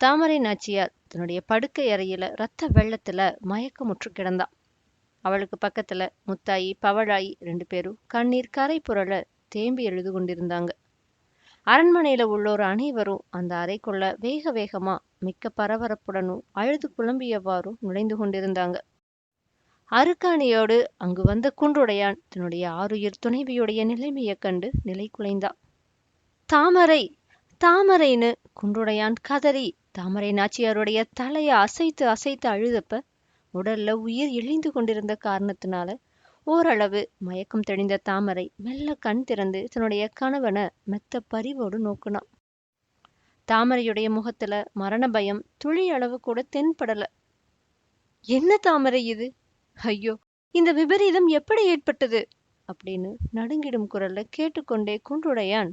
தாமரை நாச்சியார் தன்னுடைய படுக்கை அறையில ரத்த வெள்ளத்துல மயக்கமுற்று கிடந்தா அவளுக்கு பக்கத்துல முத்தாயி பவழாயி ரெண்டு பேரும் கண்ணீர் கரை புரள தேம்பி எழுது கொண்டிருந்தாங்க. அரண்மனையில உள்ளோர் அனைவரும் அந்த அறைக்குள்ள வேக வேகமா மிக்க பரபரப்புடனும் அழுது புலம்பியவாறும் நுழைந்து கொண்டிருந்தாங்க. அருக்காணியோடு அங்கு வந்த குன்றுடையான் தன்னுடைய ஆருயிர் துணைவியுடைய நிலைமையைக் கண்டு நிலை குலைந்தான். தாமரை தாமரைன்னு குன்றுடையான் கதறி தாமரை நாச்சியாருடைய தலைய அசைத்து அசைத்து அழுதப்ப உடல்ல உயிர் எழிந்து கொண்டிருந்த காரணத்தினால ஓரளவு மயக்கம் தெளிந்த தாமரை மெல்ல கண் திறந்து தன்னுடைய கணவனை மெத்த பரிவோடு நோக்குனான். தாமரையுடைய முகத்துல மரண பயம் துளி அளவு கூட தென்படல. என்ன தாமரை இது? ஐயோ இந்த விபரீதம் எப்படி ஏற்பட்டது? அப்படின்னு நடுங்கிடும் குரல்ல கேட்டுக்கொண்டே குன்றுடையான்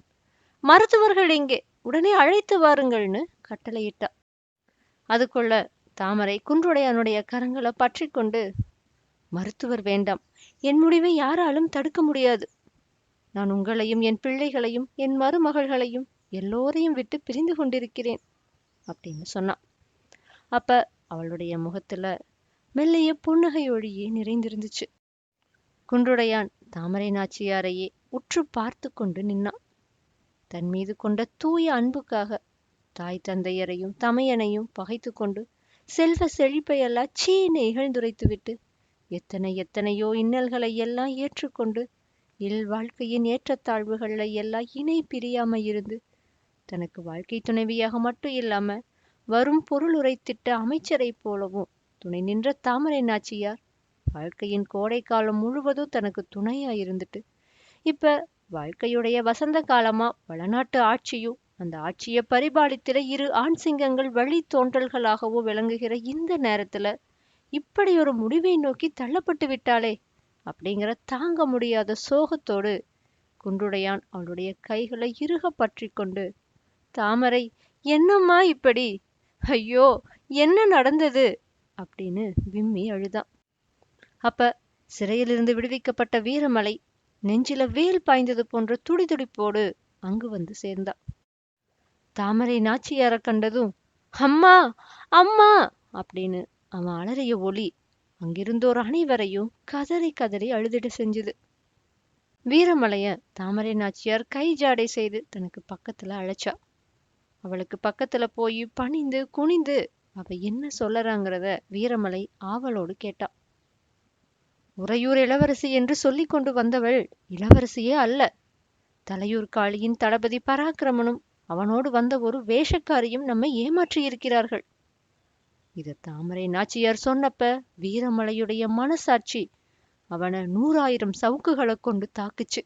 மருத்துவர்கள் எங்கே உடனே அழைத்து வாருங்கள்னு கட்டளையிட்டா. அதுக்குள்ள தாமரை குன்றுடையானுடைய கரங்களை பற்றி கொண்டு மருத்துவர் வேண்டாம். என் முடிவை யாராலும் தடுக்க முடியாது. நான் உங்களையும் என் பிள்ளைகளையும் என் மருமகள்களையும் எல்லோரையும் விட்டு பிரிந்து கொண்டிருக்கிறேன் அப்படின்னு சொன்னான் அப்ப அவளுடைய முகத்துல மெல்லிய புன்னகை ஒழியே நிறைந்திருந்துச்சு. குன்றுடையான் தாமரை நாச்சியாரையே உற்று பார்த்து கொண்டு நின்னான் தன் மீது கொண்ட தூய அன்புக்காக தாய் தந்தையரையும் தமையனையும் பகைத்து கொண்டு செல்வ செழிப்பையெல்லாம் சீனை இகழ்ந்துரைத்துவிட்டு எத்தனை எத்தனையோ இன்னல்களை எல்லாம் ஏற்றுக்கொண்டு இல் வாழ்க்கையின் ஏற்றத்தாழ்வுகள்ல எல்லாம் இணை பிரியாம இருந்து தனக்கு வாழ்க்கை துணைவியாக மட்டும் இல்லாம வரும் பொருள் உரைத்திட்ட அமைச்சரைப் போலவும் துணை நின்ற தாமரை நாச்சியார் வாழ்க்கையின் கோடை காலம் முழுவதும் தனக்கு துணையா இருந்துட்டு இப்ப வாழ்க்கையுடைய வசந்த காலமா வளநாட்டு ஆட்சியும் அந்த ஆட்சியை பரிபாலித்திட இரு ஆண் சிங்கங்கள் வழி தோன்றல்களாகவோ விளங்குகிற இந்த நேரத்துல இப்படி ஒரு முடிவை நோக்கி தள்ளப்பட்டு விட்டாளே அப்படிங்கிற தாங்க முடியாத சோகத்தோடு குன்றுடையான் அவளுடைய கைகளை இறுக பற்றி கொண்டு தாமரை என்னம்மா இப்படி? ஐயோ என்ன நடந்தது? அப்படின்னு விம்மி அழுதான் அப்ப சிறையிலிருந்து விடுவிக்கப்பட்ட வீரமலை நெஞ்சில வேல் பாய்ந்தது போன்ற துடிதுடிப்போடு அங்கு வந்து சேர்ந்தா. தாமரை நாச்சியார கண்டதும் அம்மா அம்மா! அப்படின்னு அவன் அலறிய ஒலி அங்கிருந்தோர் அனைவரையும் கதறி கதறி அழுதிட செஞ்சுது. வீரமலைய தாமரை நாச்சியார் கை ஜாடை செய்து தனக்கு பக்கத்துல அழைச்சா. அவளுக்கு பக்கத்துல போய் பணிந்து குனிந்து அவ என்ன சொல்லறாங்கிறத வீரமலை ஆவலோடு கேட்டா. உறையூர் இளவரசி என்று சொல்லி கொண்டு வந்தவள் இளவரசியே அல்ல. தலையூர் காளியின் தளபதி பராக்கிரமனும் அவனோடு வந்த ஒரு வேஷக்காரியும் நம்மை ஏமாற்றியிருக்கிறார்கள் இத தாமரை நாச்சியார் சொன்னப்ப வீரமலையுடைய மனசாட்சி அவனை நூறாயிரம் சவுக்குகளை கொண்டு தாக்குச்சு.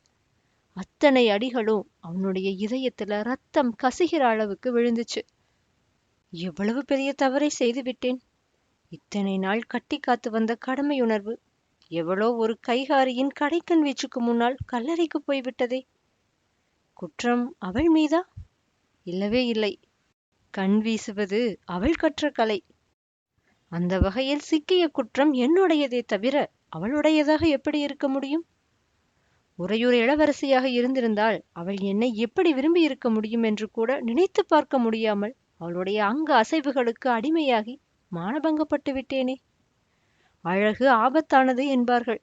அத்தனை அடிகளும் அவனுடைய இதயத்துல ரத்தம் கசிகிற அளவுக்கு விழுந்துச்சு. எவ்வளவு பெரிய தவறை செய்து விட்டேன். இத்தனை நாள் கட்டி காத்து வந்த கடமையுணர்வு எவ்வளோ ஒரு கைகாரியின் கடைக்கண் வீச்சுக்கு முன்னால் கல்லறைக்கு போய்விட்டதே. குற்றம் அவள் மீதா? இல்லவே இல்லை. கண் வீசுவது அவள் கற்ற கலை. அந்த வகையில் சிக்கிய குற்றம் என்னுடையதே தவிர அவளுடையதாக எப்படி இருக்க முடியும்? உறையூர் இளவரசியாக இருந்திருந்தால் அவள் என்னை எப்படி விரும்பி இருக்க முடியும் என்று கூட நினைத்து பார்க்க முடியாமல் அவளுடைய அங்க அசைவுகளுக்கு அடிமையாகி மானபங்கப்பட்டு விட்டேனே. அழகு ஆபத்தானது என்பார்கள்.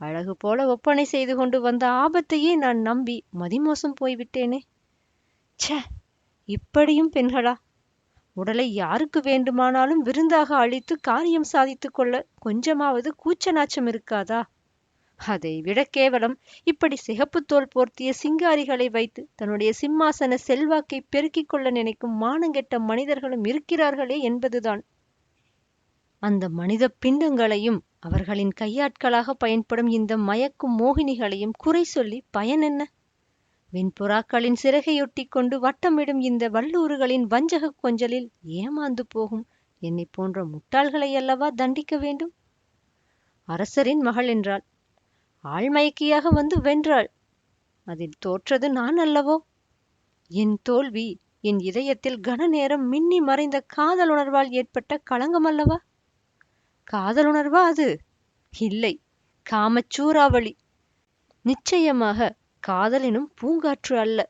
அழகு போல ஒப்பனை செய்து கொண்டு வந்த ஆபத்தையே நான் நம்பி மதிமோசம் போய்விட்டேனே. ச்சே இப்படியும் பெண்களா? உடலை யாருக்கு வேண்டுமானாலும் விருந்தாக அளித்து காரியம் சாதித்து கொள்ள கொஞ்சமாவது கூச்ச நாச்சம் இருக்காதா? அதை விட கேவலம் இப்படி சிகப்பு தோல் போர்த்திய சிங்காரிகளை வைத்து தன்னுடைய சிம்மாசன செல்வாக்கை பெருக்கிக் கொள்ள நினைக்கும் மானங்கெட்ட மனிதர்களும் இருக்கிறார்களே என்பதுதான். அந்த மனித பிண்டங்களையும் அவர்களின் கையாட்களாக பயன்படும் இந்த மயக்கும் மோகினிகளையும் குறை சொல்லி பயன் என்ன? வெண்புறாக்களின் சிறகையொட்டி கொண்டு வட்டமிடும் இந்த வல்லூறுகளின் வஞ்சகக் கொஞ்சலில் ஏமாந்து போகும் என்னை போன்ற முட்டாள்களை அல்லவா தண்டிக்க வேண்டும்? அரசரின் மகள் என்றாள். ஆள்மயக்கியாக வந்து வென்றாள். அதில் தோற்றது நான் அல்லவோ? என் தோல்வி என் இதயத்தில் கன நேரம் மின்னி மறைந்த காதலுணர்வால் ஏற்பட்ட களங்கம் அல்லவா? காதலுணர்வா அது? இல்லை காமச்சூறாவளி நிச்சயமாக காதலினும் பூங்காற்று அல்ல.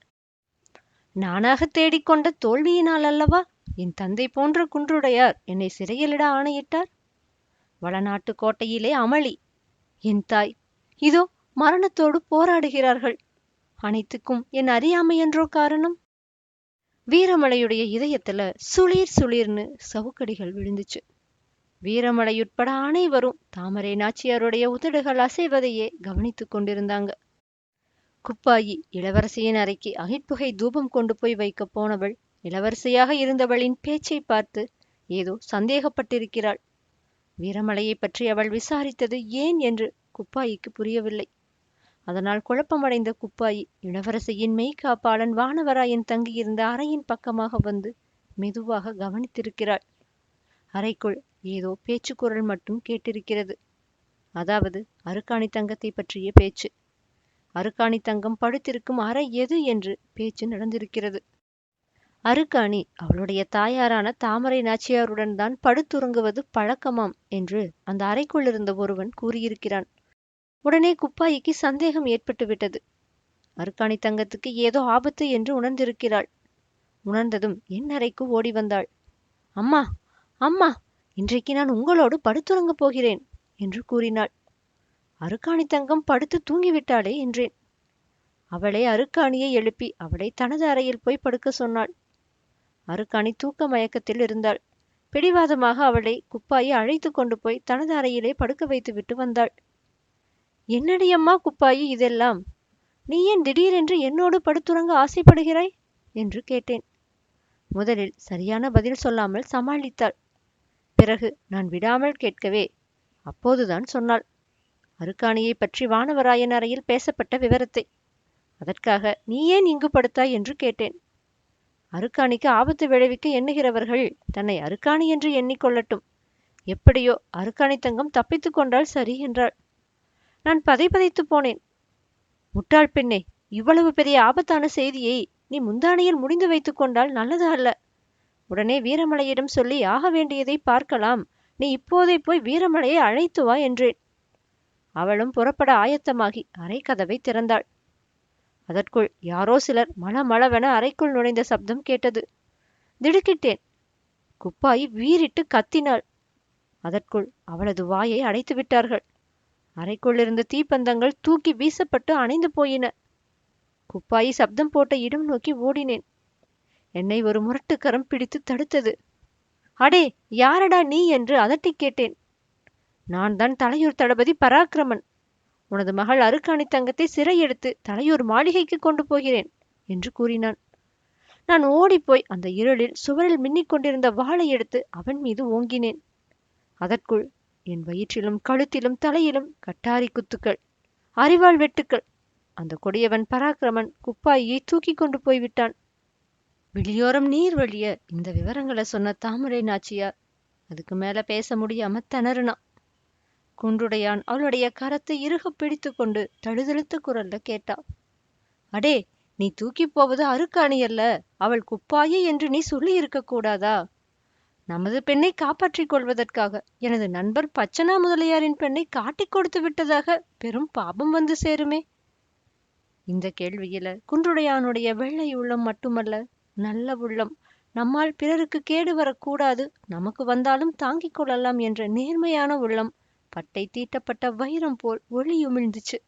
நானாக தேடிக்கொண்ட தோல்வியினால் அல்லவா என் தந்தை போன்ற குன்றுடையார் என்னை சிறையிலிட ஆணையிட்டார்? வளநாட்டு கோட்டையிலே அமளி என் தாய் இதோ மரணத்தோடு போராடுகிறார்கள். அனைத்துக்கும் என் அறியாமையன்றோ காரணம்? வீரமலையுடைய இதயத்துல சுளீர் சுளீர்னு சவுக்கடிகள் விழுந்துச்சு. வீரமலையுட்பட அனைவரும் தாமரை நாச்சியாருடைய உதடுகள் அசைவதையே கவனித்துக் கொண்டிருந்தாங்க. குப்பாயி இளவரசியின் அறைக்கு அகிட்புகை தூபம் கொண்டு போய் வைக்கப் போனவள் இளவரசியாக இருந்தவளின் பேச்சை பார்த்து ஏதோ சந்தேகப்பட்டிருக்கிறாள். வீரமலையைப் பற்றி அவள் விசாரித்தது ஏன் என்று குப்பாயிக்கு புரியவில்லை. அதனால் குழப்பமடைந்த குப்பாயி இளவரசியின் மெய்க்காப்பாளன் வானவராயன் தங்கியிருந்த அறையின் பக்கமாக வந்து மெதுவாக கவனித்திருக்கிறாள். அறைக்குள் ஏதோ பேச்சு குரல் மட்டும் கேட்டிருக்கிறது. அதாவது அருக்காணி தங்கத்தை பற்றிய பேச்சு. அருக்காணி தங்கம் படுத்திருக்கும் அறை எது என்று பேச்சு நடந்திருக்கிறது. அருக்காணி அவளுடைய தாயாரான தாமரை நாச்சியாருடன் தான் படுத்துறங்குவது பழக்கமாம் என்று அந்த அறைக்குள்ளிருந்த ஒருவன் கூறியிருக்கிறான். உடனே குப்பாயிக்கு சந்தேகம் ஏற்பட்டு விட்டது அருக்காணி தங்கத்துக்கு ஏதோ ஆபத்து என்று உணர்ந்திருக்கிறாள். உணர்ந்ததும் என் அறைக்கு ஓடி வந்தாள். அம்மா அம்மா இன்றைக்கு நான் உங்களோடு படுத்துறங்கப் போகிறேன் என்று கூறினாள். அருக்காணி தங்கம் படுத்து தூங்கிவிட்டாளே என்றேன். அவளை அருக்காணியை எழுப்பி அவளை தனது அறையில் போய் படுக்க சொன்னாள். அருக்காணி தூக்க மயக்கத்தில் இருந்தாள். பிடிவாதமாக அவளை குப்பாயை அழைத்து கொண்டு போய் தனது அறையிலே படுக்க வைத்துவிட்டு வந்தாள். என்னடியம்மா குப்பாயி இதெல்லாம்? நீ ஏன் திடீரென்று என்னோடு படுத்துறங்க ஆசைப்படுகிறாய்? என்று கேட்டேன். முதலில் சரியான பதில் சொல்லாமல் சமாளித்தாள். பிறகு நான் விடாமல் கேட்கவே அப்போதுதான் சொன்னாள். அருக்காணியை பற்றி வானவராயன் அறையில் பேசப்பட்ட விவரத்தை. அதற்காக நீ ஏன் இங்கு படுத்தாய்? என்று கேட்டேன். அருக்காணிக்கு ஆபத்து விளைவிக்க எண்ணுகிறவர்கள் தன்னை அருக்காணி என்று எண்ணிக்கொள்ளட்டும் எப்படியோ அருக்காணி தங்கம் தப்பித்து கொண்டால் சரி என்றாள். நான் பதை பதைத்து போனேன். முட்டாள் பெண்ணே இவ்வளவு பெரிய ஆபத்தான செய்தியை நீ முந்தானையில் முடிந்து வைத்து கொண்டால் நல்லது அல்ல. உடனே வீரமலையிடம் சொல்லி ஆக வேண்டியதை பார்க்கலாம். நீ இப்போதே போய் வீரமலையை அழைத்து வா என்றேன். அவளும் புறப்பட ஆயத்தமாகி அறைக்கதவை திறந்தாள். அதற்குள் யாரோ சிலர் மளமளவென அறைக்குள் நுழைந்த சப்தம் கேட்டது. திடுக்கிட்டேன். குப்பாயி வீறிட்டு கத்தினாள். அதற்குள் அவளது வாயை அடைத்து விட்டார்கள். அறைக்குள்ளிருந்த தீப்பந்தங்கள் தூக்கி வீசப்பட்டு அணைந்து போயின. குப்பாயி சப்தம் போட்ட இடம் நோக்கி ஓடினேன். என்னை ஒரு முரட்டுக்கரம் பிடித்து தடுத்தது. அடே யாரடா நீ என்று அதட்டிக் கேட்டேன். நான் தான் தலையூர் தளபதி பராக்கிரமன். உனது மகள் அருக்காணி தங்கத்தை சிறையெடுத்து தலையூர் மாளிகைக்கு கொண்டு போகிறேன் என்று கூறினான். நான் ஓடிப்போய் அந்த இருளில் சுவரில் மின்னிக் கொண்டிருந்த வாளை எடுத்து அவன் மீது ஓங்கினேன். அதற்குள் என் வயிற்றிலும் கழுத்திலும் தலையிலும் கட்டாரி குத்துக்கள் அரிவாள் வெட்டுக்கள் அந்த கொடியவன் பராக்கிரமன் குப்பாயை தூக்கி கொண்டு போய்விட்டான். வெளியோரம் நீர் வழிய இந்த விவரங்களை சொன்ன தாமரை நாச்சியார் அதுக்கு மேல பேச முடியாம திணறுனான். குன்றுடையான் அவளுடைய கரத்தை இறுக பிடித்து கொண்டு தழுதழுத்த குரல்ல கேட்டான் அடே நீ தூக்கி போவது அருக்காணி அல்ல அவள் குப்பாயி என்று நீ சொல்லி இருக்க கூடாதா? நமது பெண்ணை காப்பாற்றிக் கொள்வதற்காக எனது நண்பர் பச்சனா முதலியாரின் பெண்ணை காட்டிக் கொடுத்து விட்டதாக பெரும் பாபம் வந்து சேருமே. இந்த கேள்வியில குன்றுடையானுடைய வெள்ளை உள்ளம் மட்டுமல்ல நல்ல உள்ளம் நம்மால் பிறருக்கு கேடு வரக்கூடாது நமக்கு வந்தாலும் தாங்கிக் கொள்ளலாம் என்ற நேர்மையான உள்ளம் பட்டை தீட்டப்பட்ட வைரம் போல் ஒளியுமிழ்ந்துச்சு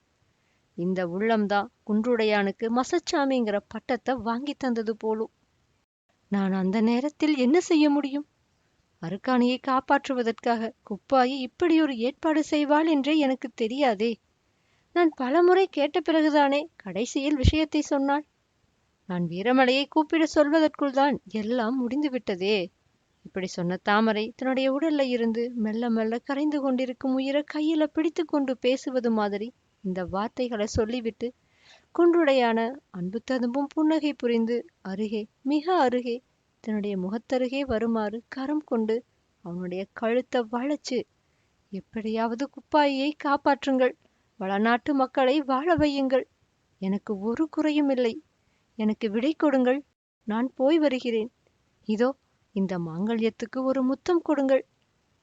இந்த உள்ளம்தான் குன்றுடையானுக்கு மசச்சாமிங்கிற பட்டத்தை வாங்கி தந்தது போலும். நான் அந்த நேரத்தில் என்ன செய்ய முடியும்? அருக்காணியை காப்பாற்றுவதற்காக குப்பாயி இப்படி ஒரு ஏற்பாடு செய்வாள் என்றே எனக்கு தெரியாதே. நான் பலமுறை கேட்ட பிறகுதானே கடைசியில் விஷயத்தை சொன்னாள். நான் வீரமலையை கூப்பிட சொல்வதற்குள் தான் எல்லாம் முடிந்துவிட்டதே. இப்படி சொன்ன தாமரை தன்னுடைய உடல்ல இருந்து மெல்ல மெல்ல கரைந்து கொண்டிருக்கும் உயிரை கையில பிடித்து கொண்டு பேசுவது மாதிரி இந்த வார்த்தைகளை சொல்லிவிட்டு குன்றுடையான அன்பு ததும்பும் புன்னகை புரிந்து அருகே மிக அருகே தன்னுடைய முகத்தருகே வருமாறு கரம் கொண்டு அவனுடைய கழுத்தை வளைச்சு எப்படியாவது குப்பாயியை காப்பாற்றுங்கள். வளநாட்டு மக்களை வாழ வையுங்கள். எனக்கு ஒரு குறையும் இல்லை. எனக்கு விடை கொடுங்கள். நான் போய் வருகிறேன். இதோ இந்த மாங்கல்யத்துக்கு ஒரு முத்தம் கொடுங்கள்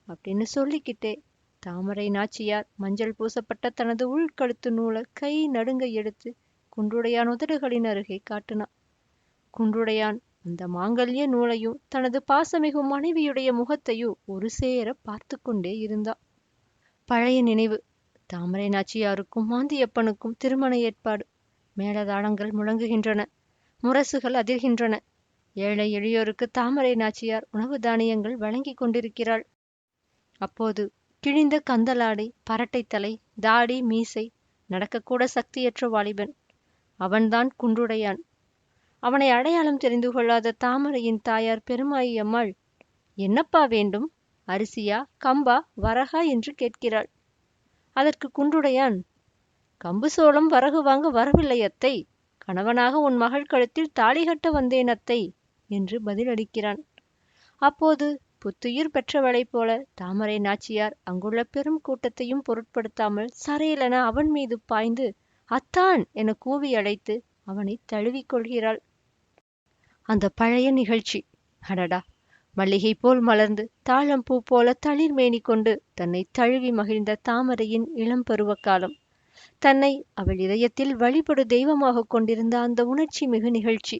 அப்படின்னு சொல்லிக்கிட்டே தாமரை நாச்சியார் மஞ்சள் பூசப்பட்ட தனது உள்கழுத்து நூலை கை நடுங்க எடுத்து குன்றுடையான் உதடுகளின் அருகே காட்டினான். குன்றுடையான் அந்த மாங்கல்ய நூலையும் தனது பாசமிகு மனைவியுடைய முகத்தையும் ஒரு சேர பார்த்து கொண்டே இருந்தா பழைய நினைவு. தாமரை நாச்சியாருக்கும் மாந்தியப்பனுக்கும் திருமண ஏற்பாடு. மேளதாளங்கள் முழங்குகின்றன. முரசுகள் அதிர்கின்றன. ஏழை எளியோருக்கு தாமரை நாச்சியார் உணவு தானியங்கள் வழங்கி கொண்டிருக்கிறாள். அப்போது கிழிந்த கந்தலாடை பரட்டைத்தலை தாடி மீசை நடக்கக்கூட சக்தியற்ற வாலிபன். அவன்தான் குன்றுடையான். அவனை அடையாளம் தெரிந்து கொள்ளாத தாமரையின் தாயார் பெருமாயி அம்மாள் என்னப்பா வேண்டும்? அரிசியா கம்பா வரகா? என்று கேட்கிறாள். அதற்கு குன்றுடையான். கம்பு சோளம் வரகு வாங்க வரவில்லை அத்தை. கணவனாக உன் மகள் கழுத்தில் தாலி கட்ட வந்தேன் அத்தை. என்று பதிலளிக்கிறான். அப்போது புத்துயிர் பெற்றவளைப் போல தாமரை நாச்சியார் அங்குள்ள பெரும் கூட்டத்தையும் பொருட்படுத்தாமல் சரையிலென அவன் மீது பாய்ந்து அத்தான்! என கூவி அழைத்து அவனை தழுவிக் கொள்கிறாள். அந்த பழைய நிகழ்ச்சி. அடடா! மல்லிகை போல் மலர்ந்து தாழம்பூ போல தளிர் மேனி கொண்டு தன்னை தழுவி மகிழ்ந்த தாமரையின் இளம் பருவக் காலம் தன்னை அவள் இதயத்தில் வழிபடு தெய்வமாக கொண்டிருந்த அந்த உணர்ச்சி மிகு நிகழ்ச்சி.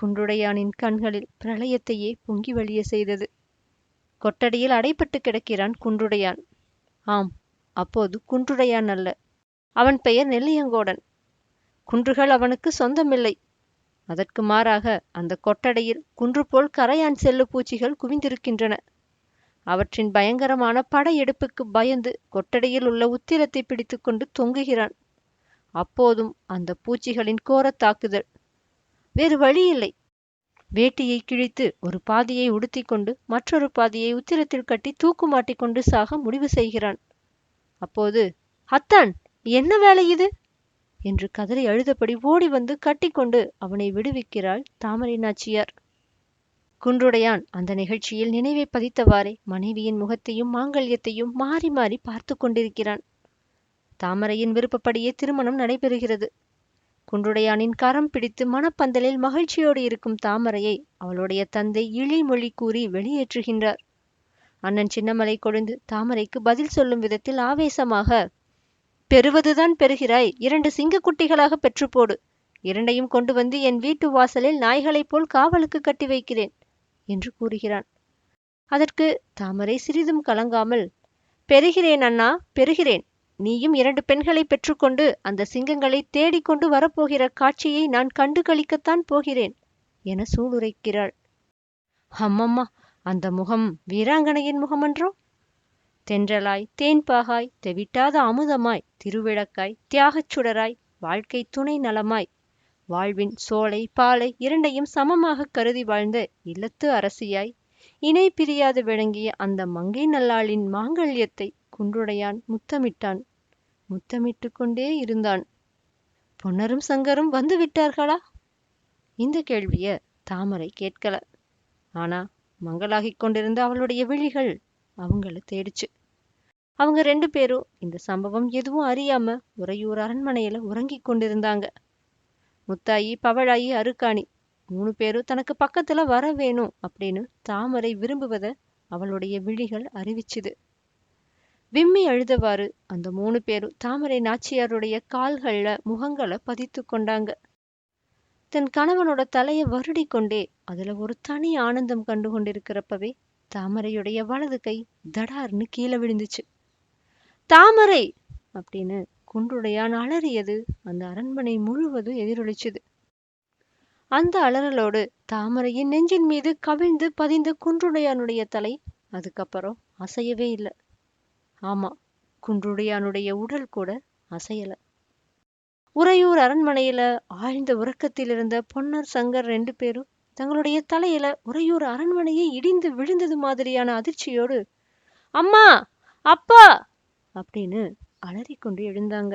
குன்றுடையானின் கண்களில் பிரளயத்தையே பொங்கி வழிய செய்தது. கொட்டடியில் அடைபட்டு கிடக்கிறான் குன்றுடையான். ஆம் அப்போது குன்றுடையான் அல்ல அவன் பெயர் நெல்லியங்கோடன். குன்றுகள் அவனுக்கு சொந்தமில்லை. அதற்கு மாறாக அந்த கொட்டடையில் குன்று போல் கரையான் செல்லு பூச்சிகள் குவிந்திருக்கின்றன. அவற்றின் பயங்கரமான படையெடுப்புக்கு பயந்து கொட்டடையில் உள்ள உத்திரத்தை பிடித்துக்கொண்டு தொங்குகிறான். அப்போதும் அந்த பூச்சிகளின் கோரத் தாக்குதல் வேறு வழியில்லை வேட்டியை கிழித்து ஒரு பாதியை உடுத்திக் கொண்டு மற்றொரு பாதியை உத்திரத்தில் கட்டி தூக்கு மாட்டிக்கொண்டு சாக முடிவு செய்கிறான். அப்போது அத்தான் என்ன வேலை இது? என்று கதறி அழுதபடி ஓடி வந்து கட்டிக்கொண்டு அவனை விடுவிக்கிறாள் தாமரை நாச்சியார். குன்றுடையான் அந்த நிகழ்ச்சியில் நினைவை பதித்தவாறே மனைவியின் முகத்தையும் மாங்கல்யத்தையும் மாறி மாறி பார்த்து கொண்டிருக்கிறான். தாமரையின் விருப்பப்படியே திருமணம் நடைபெறுகிறது. குன்றுடையானின் கரம் பிடித்து மணப்பந்தலில் மகிழ்ச்சியோடு இருக்கும் தாமரையை அவளுடைய தந்தை இழிமொழி கூறி வெளியேற்றுகின்றார். அண்ணன் சின்னமலை கொழுந்து தாமரைக்கு பதில் சொல்லும் விதத்தில் ஆவேசமாக பெறுவதுதான் பெறுகிறாய் இரண்டு சிங்கக்குட்டிகளாக பெற்றுப்போடு இரண்டையும் கொண்டு வந்து என் வீட்டு வாசலில் நாய்களைப் போல் காவலுக்கு கட்டி வைக்கிறேன் என்று கூறுகிறான். அதற்கு தாமரை சிறிதும் கலங்காமல் பெறுகிறேன் அண்ணா பெறுகிறேன் நீயும் இரண்டு பெண்களை பெற்றுக்கொண்டு அந்த சிங்கங்களை தேடிக்கொண்டு வரப்போகிற காட்சியை நான் கண்டு களிக்கத்தான் போகிறேன் என சூளுரைக்கிறாள். அம்மம்மா அந்த முகம் வீராங்கனையின் முகமன்றோ? தென்றலாய் தேன்பாகாய் தெவிட்டாத அமுதமாய் திருவிளக்காய் தியாகச் சுடராய் வாழ்க்கை துணை நலமாய் வாழ்வின் சோலை பாலை இரண்டையும் சமமாக கருதி வாழ்ந்த இல்லத்து அரசியாய் இணை பிரியாது விளங்கிய அந்த மங்கை நல்லாளின் மாங்கல்யத்தை குன்றுடையான் முத்தமிட்டான். முத்தமிட்டு கொண்டே இருந்தான். பொன்னரும் சங்கரும் வந்து விட்டார்களா? இந்த கேள்விய தாமரை கேட்கல. ஆனா மங்களாகிக் கொண்டிருந்த அவளுடைய விழிகள் அவங்கள தேடிச்சு. அவங்க ரெண்டு பேரும் இந்த சம்பவம் எதுவும் அறியாம உறையூர் அரண்மனையில உறங்கிக் கொண்டிருந்தாங்க. முத்தாயி பவழாயி அருக்காணி மூணு பேரும் தனக்கு பக்கத்துல வர வேணும் அப்படின்னு தாமரை விரும்புவத அவளுடைய விழிகள் அறிவிச்சுது. விம்மி அழுதவாறு அந்த மூணு பேரும் தாமரை நாச்சியாருடைய கால்கள்ல முகங்களை பதித்து கொண்டாங்க. தன் கணவனோட தலைய வருடி கொண்டே அதுல ஒரு தனி ஆனந்தம் கண்டு கொண்டிருக்கிறப்பவே தாமரையுடைய வலது கை தடார்னு கீழே விழுந்துச்சு. தாமரை! அப்படின்னு குன்றுடையான் அலறியது அந்த அரண்மனை முழுவதும் எதிரொலிச்சுது. அந்த அலறலோடு தாமரையின் நெஞ்சின் மீது கவிழ்ந்து பதிந்த குன்றுடையானுடைய தலை அதுக்கப்புறம் அசையவே இல்லை. ஆமா குன்றுடையானுடைய உடல் கூட அசையல. உறையூர் அரண்மனையில ஆழ்ந்த உறக்கத்தில் இருந்த பொன்னர் சங்கர் ரெண்டு பேரும் தங்களுடைய தலையில உறையூர் அரண்மனையே இடிந்து விழுந்தது மாதிரியான அதிர்ச்சியோடு அம்மா அப்பா! அப்படின்னு அலறிக்கொண்டு எழுந்தாங்க.